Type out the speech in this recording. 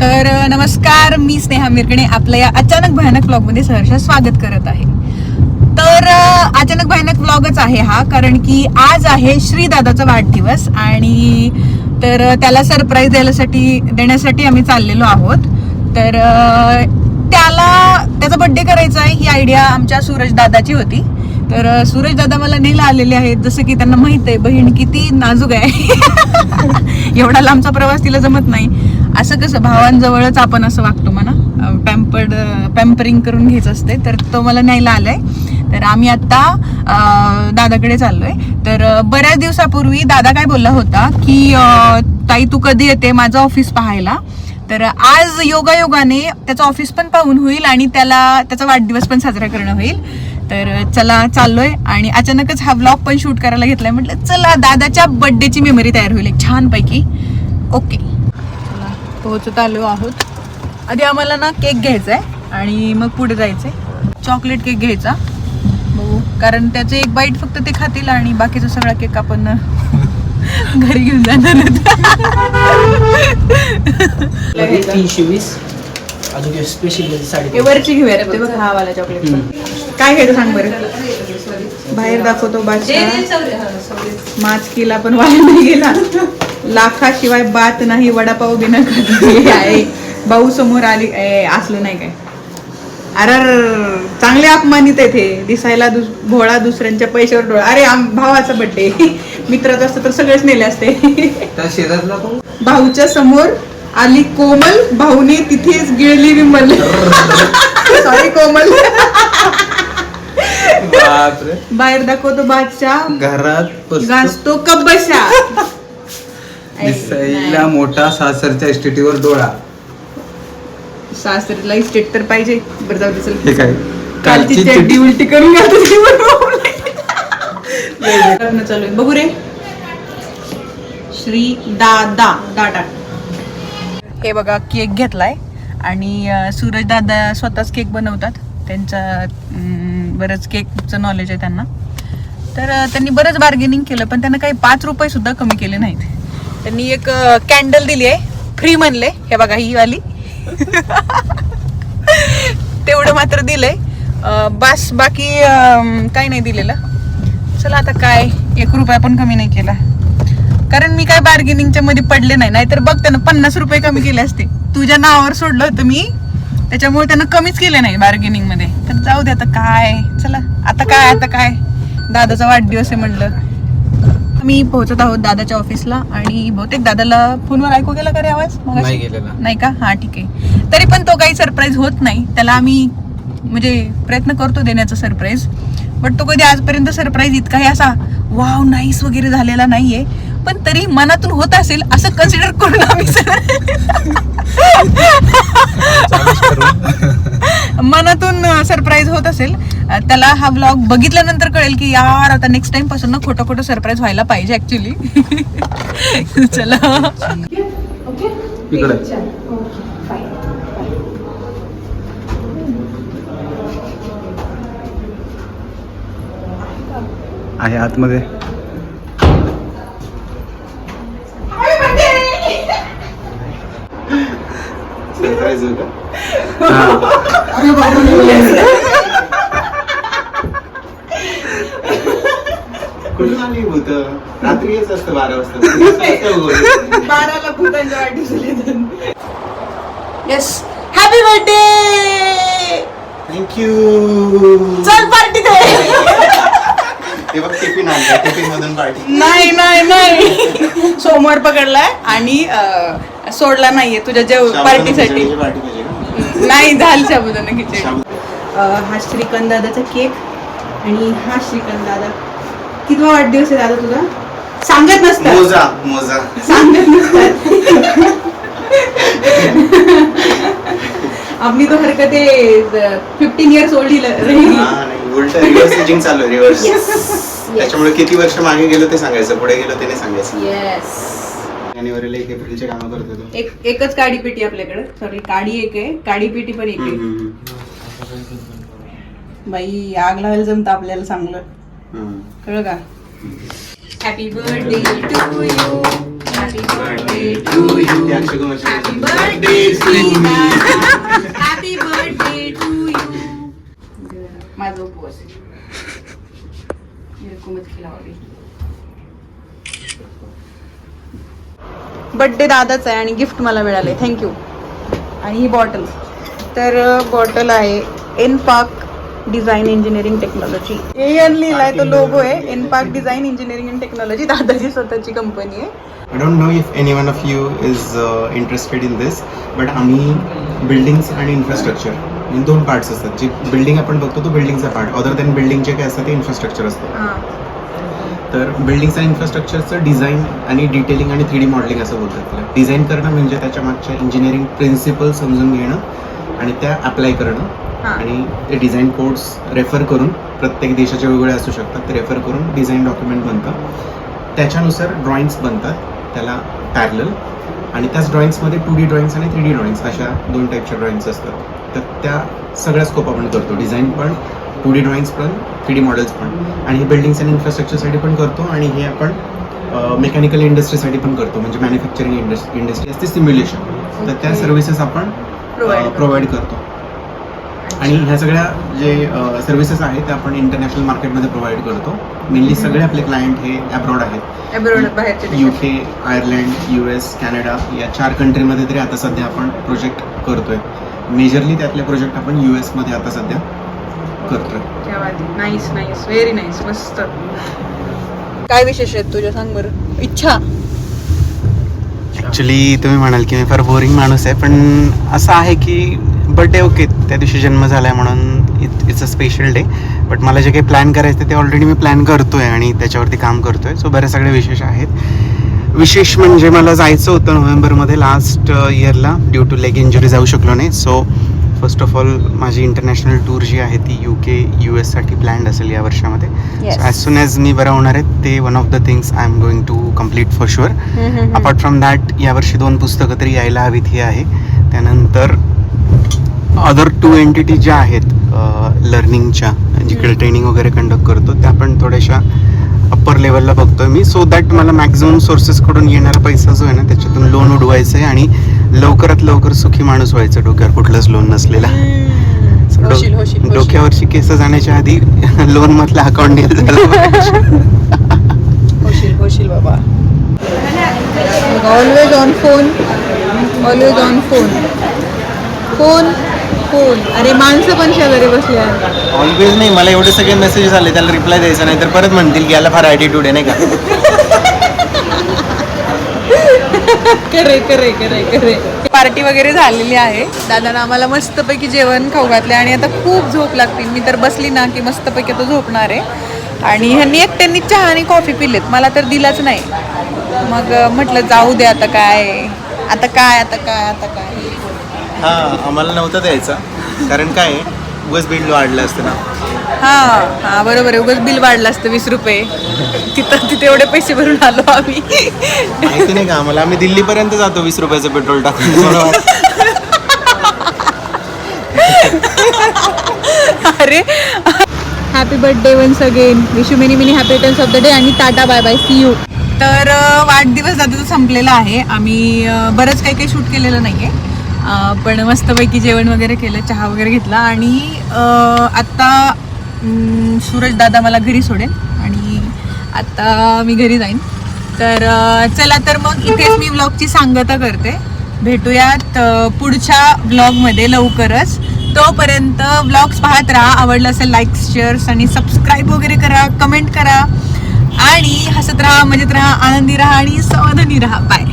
तर नमस्कार मी स्नेहा मिरकणे आपल्या या अचानक भयानक ब्लॉगमध्ये सहर्ष स्वागत करत आहे. तर अचानक भयानक ब्लॉगच आहे हा कारण की आज आहे श्रीदादाचा वाढदिवस आणि तर त्याला सरप्राईज द्यायसाठी देण्यासाठी आम्ही चाललेलो आहोत. तर त्याला त्याचा बड्डे करायचा आहे ही आयडिया आमच्या सूरज दादाची होती. तर सूरज दादा मला नेला आलेले आहेत जसं की त्यांना माहीत आहे बहीण किती नाजूक आहे. एवढा लांबचा प्रवास तिला जमत नाही. असं कसं भावांजवळच आपण असं वागतो म्हणा. पॅम्पर्ड पॅम्परिंग करून घ्यायचं असते. तर तो मला न्यायला आलाय. तर आम्ही आता दादाकडे चाललोय. तर बऱ्याच दिवसापूर्वी दादा काय बोलला होता की ताई तू कधी येते माझं ऑफिस पाहायला? तर आज योगायोगाने त्याचं ऑफिस पण पाहून होईल आणि त्याला त्याचा वाढदिवस पण साजरा करणं होईल. तर चला चाललोय. आणि अचानकच हा व्लॉग पण शूट करायला घेतलाय. म्हटलं चला दादाच्या बर्थडेची मेमरी तयार होईल एक छान पैकी ओके पोहोचत आलो आहोत. आधी आम्हाला ना केक घ्यायचा आहे आणि मग पुढे जायचंय. चॉकलेट केक घ्यायचा. बघू. कारण त्याचे एक बाईट फक्त ते खातील आणि बाकीचा सगळा केक आपण घरी घेऊन जाणार तीनशे वीस. अजून एक स्पेशल साडे वरची घेऊया रे ते बघ हा वाला चॉकलेट काय घ्यायचं सांग बरं? बाहेर दाखवतो बादशाह. माचकीला पण वाया नाही गेला. लाखाशिवाय बात नाही वडापाव बिना आहे. भाऊ समोर आली असलं नाही काय? अरे चांगले अपमानित आहे ते दिसायला दुस भोळा दुसऱ्यांच्या पैशावर डोळा. अरे आम भावाचा बड्डे मित्राचा असतं तर सगळेच नेले असते. भाऊच्या समोर आली कोमल. भाऊने तिथेच गिळली विमल सॉरी कोमल. बाहेर दाखवतो बादशाह. घरात गाजतो कब्बशा दिसायला मोठा सासरच्या एसटीटीवर डोळा. सासरीला इस्टेट तर पाहिजे. बरं जाऊ दे चल. हे काय? कालची कालची चड्डी चिठ्ठी. उलटी करून घालतो ती बरोबर. लग्न चालू आहे. बघू रे. श्री दादा दादा हे बघा केक घेतलाय. आणि अं, सूरज दादा स्वतःच केक बनवतात. त्यांचा अं, बरंच केकचं नॉलेज आहे त्यांना. तर अं, त्यांनी बरंच बार्गेनिंग केलं पण त्यांना काही पाच रुपये सुद्धा कमी केले नाहीत. त्यांनी एक कॅन्डल दिली आहे. फ्री म्हणले. हे बघा ही वाली. तेवढं मात्र दिलंय. अं, बस बाकी काही नाही दिलेलं. चला आता काय? एक रुपया पण कमी नाही केला. कारण मी काय बार्गेनिंगच्या मध्ये पडले नाही. नाहीतर बघ त्यानं पन्नास रुपये कमी केले असते. तुझ्या नावावर सोडलं होतं मी. त्याच्यामुळे त्यानं कमीच केले नाही बार्गेनिंगमध्ये. तर जाऊ दे आता काय? चला आता काय आता काय? दादाचा वाढदिवस आहे म्हणलं. मी पोहोचत आहोत दादाच्या ऑफिसला आणि बहुतेक दादाला फोनवर ऐकू गेला का रे आवाज? नाही गेलेला. नाही का? हा ठीक आहे. तरी पण तो काही सरप्राईज होत नाही. त्याला आम्ही म्हणजे प्रयत्न करतो देण्याचा सरप्राईज बट तो कधी आजपर्यंत सरप्राईज इतकाही असा वाव नाईस वगैरे झालेला नाहीये. पण तरी मनातून होत असेल असं कन्सिडर करून आम्ही सर- मनातून सरप्राईज होत असेल. त्याला हा ब्लॉग बघितल्यानंतर कळेल की यार आता नेक्स्ट टाइमपासून ना खोटं खोटं सरप्राईज व्हायला पाहिजे ऍक्च्युली चला. आहे आतमध्ये. कुठून आली भूत? रात्री येत असतं बारा वाजता. बाराला भूतांच्या वाढदिवसाला yes happy birthday thank you चल पार्टी दे नाही नाही नाही. सोमवार पकडलाय आणि सोडला नाहीये तुझ्या जेव पार्टीसाठी? नाही झाली साबुदाणा खिचडी. हा श्रीकांत दादाचा केक आणि हा श्रीकांत दादा. कितवा वाढदिवस आहे दादा तुझा? सांगत नसतात. मोजा मोजा. सांगत नसतात. आपली तो हरकते फिफ्टीन इयर्स ओल्ड रही हा नाही उलट रिव्हर्स एजिंग चालू आहे रिव्हर्स त्याच्यामुळे किती वर्ष मागे गेलो ते सांगायचं पुढे गेलो ते नाही सांगायचं. येस जानेवारीला एक एप्रिलचे कामं करतो एक एकच काडी पेटी आपल्याकडे. सॉरी काडी एक आहे. काडी पेटी पण एक आहे. हम्म, बाई आग लावायला जमतं आपल्याला चांगलं. हम्म. कळलं का? Happy birthday to you happy birthday to you ते अक्षय कुमारची happy birthday Shrida happy birthday to you माझा उपवास आहे. खिलावावी बड्डे दादाच आहे आणि गिफ्ट मला मिळाले थँक्यू आणि ही बॉटल. तर बॉटल आहे एन पाक डिझाईन इंजिनिअरिंग टेक्नॉलॉजी एन लिहिलाय तो लोगो आहे. एन पाक डिझाईन इंजिनिअरिंग अँड टेक्नॉलॉजी दादाची स्वतःची कंपनी आहे. I don't know if any one of you is interested in this but आम्ही बिल्डिंग्स आणि इन्फ्रास्ट्रक्चर दोन पार्ट्स असतात. जे बिल्डिंग आपण बघतो तो बिल्डिंगचा पार्ट अदर दॅन बिल्डिंग जे काय असतं ते इन्फ्रास्ट्रक्चर असतं. तर बिल्डिंग्स आणि इन्फ्रास्ट्रक्चरचं डिझाईन आणि डिटेलिंग आणि थ्री डी मॉडेलिंग असं बोलतात त्याला. डिझाईन करणं म्हणजे त्याच्या मागच्या इंजिनिअरिंग प्रिन्सिपल समजून घेणं आणि त्या अप्लाय करणं. आणि ते डिझाईन कोड्स रेफर करून प्रत्येक देशाचे वेगवेगळे असू शकतात ते रेफर करून डिझाईन डॉक्युमेंट बनतं. त्याच्यानुसार ड्रॉइंग्स बनतात त्याला पॅरल आणि त्याच ड्रॉइंग्समध्ये टू डी ड्रॉइंग्स आणि थ्री डी ड्रॉइंग्स अशा दोन टाईपच्या ड्रॉइंग्स असतात. तर त्या सगळ्या स्कोप आपण करतो. डिझाईन पण टू डी ड्रॉइंग्स पण थ्री डी मॉडेल्स पण. आणि हे बिल्डिंग्स आणि इन्फ्रास्ट्रक्चरसाठी पण करतो आणि हे आपण मेकॅनिकल इंडस्ट्रीसाठी पण करतो. म्हणजे मॅन्युफॅक्चरिंग इंडस्ट्री इंडस्ट्री असते सिम्युलेशन. तर त्या. सर्व्हिसेस आपण. प्रोव्हाइड करतो. आणि ह्या सगळ्या जे सर्व्हिसेस आहेत त्या आपण इंटरनॅशनल मार्केटमध्ये प्रोव्हाइड करतो. मेनली सगळे आपले क्लायंट हे अब्रॉड आहेत. अब्रॉड बाहेरचे यू देशात. K Ireland U S Canada या चार कंट्रीमध्ये तरी आता सध्या आपण प्रोजेक्ट करतोय. मेजरली त्यातले प्रोजेक्ट आपण यू मध्ये आता सध्या करतोय क्या बात आहे नाईस नाईस व्हेरी नाईस मस्त. काय विशेष आहेत तुझ्या? सांग बरं. इच्छा. ॲक्च्युली तुम्ही म्हणाल की मी फार बोरिंग माणूस आहे पण असं आहे की बड्डे ओके त्या दिवशी जन्म झाला आहे म्हणून it it's a special day but मला जे काही प्लॅन करायचं ते ऑलरेडी मी प्लॅन करतो आहे आणि त्याच्यावरती काम करतो आहे सो बरेच सगळे विशेष आहेत. विशेष म्हणजे मला जायचं होतं नोव्हेंबरमध्ये लास्ट इयरला ड्यू टू लेग इंजुरी जाऊ शकलो नाही. सो फर्स्ट ऑफ ऑल माझी इंटरनॅशनल टूर जी आहे ती यू के यू एससाठी प्लॅन्ड असेल या वर्षामध्ये. ॲज सुन ॲज मी बरं होणार आहे ते one of the things I am going to complete for sure apart from that यावर्षी दोन पुस्तकं तरी यायला हवीत ही आहे. त्यानंतर अदर टू एंटिटी ज्या आहेत लर्निंगच्या जिकडे ट्रेनिंग वगैरे कंडक्ट करतो त्या पण थोड्याशा अप्पर लेवलला बघतोय मी. सो दॅट मला मॅक्झिमम सोर्सेसकडून येणारा पैसा जो आहे ना त्याच्यातून लोन उडवायचं आहे आणि लवकरात लवकर सुखी माणूस व्हायचं डोक्यावर कुठलंच लोन नसलेला. So, डो- होशील होशील होशील. डोक्यावरची केस जाण्याच्या आधी लोन मधलं अकाउंट डील झालं. होशील होशील बाबा. Always on phone always on phone phone phone अरे माणसं पण शेजारी बसली आहेत. ऑलवेज नाही मला एवढे सगळे मेसेजेस आले त्याला रिप्लाय द्यायचा नाही तर परत म्हणतील की याला फार ॲटिट्यूड आहे नाही का? करे करे करे करे पार्टी वगैरे झालेली आहे. दादानं आम्हाला मस्तपैकी जेवण खाऊ घातले आणि आता खूप झोप लागते. मी तर बसली ना की मस्तपैकी तो झोपणार आहे. आणि ह्यांनी एकट्यांनी चहा आणि कॉफी पिलेत. मला तर दिलाच नाही. मग म्हटलं जाऊ दे आता काय. आता काय आता काय आता काय. हा आम्हाला नव्हतं द्यायचं. कारण काय आहे, उगाच बिल वाढलं असतं ना. हा हा बरोबर आहे. उगाच बिल वाढलं असतं वीस रुपये. तिथं तिथे एवढे पैसे भरून आलो आम्ही. माहिती नाही का आम्हाला? आम्ही दिल्लीपर्यंत जातो वीस रुपयाचं पेट्रोल टाकून. वाटतं. अरे. Happy birthday once again wish you many many happy returns of the day आणि tata bye bye see you तर अं, वाढदिवस दादाचा संपलेला आहे. आम्ही अं, बरंच काही काही शूट केलेलं नाही आहे पण मस्तपैकी जेवण वगैरे केलं चहा वगैरे घेतला आणि अं, आत्ता सूरज दादा मला घरी सोडेल आणि आत्ता मी घरी जाईन. तर चला तर मग इथेच मी ब्लॉगची सांगता करते. भेटूयात पुढच्या ब्लॉगमध्ये लवकरच. तोपर्यंत ब्लॉग्स पाहत राहा. आवडलं असेल लाईक शेअर्स आणि सबस्क्राईब वगैरे करा कमेंट करा. आणि हसत राहा मजेत राहा आनंदी राहा आणि समाधानी राहा. बाय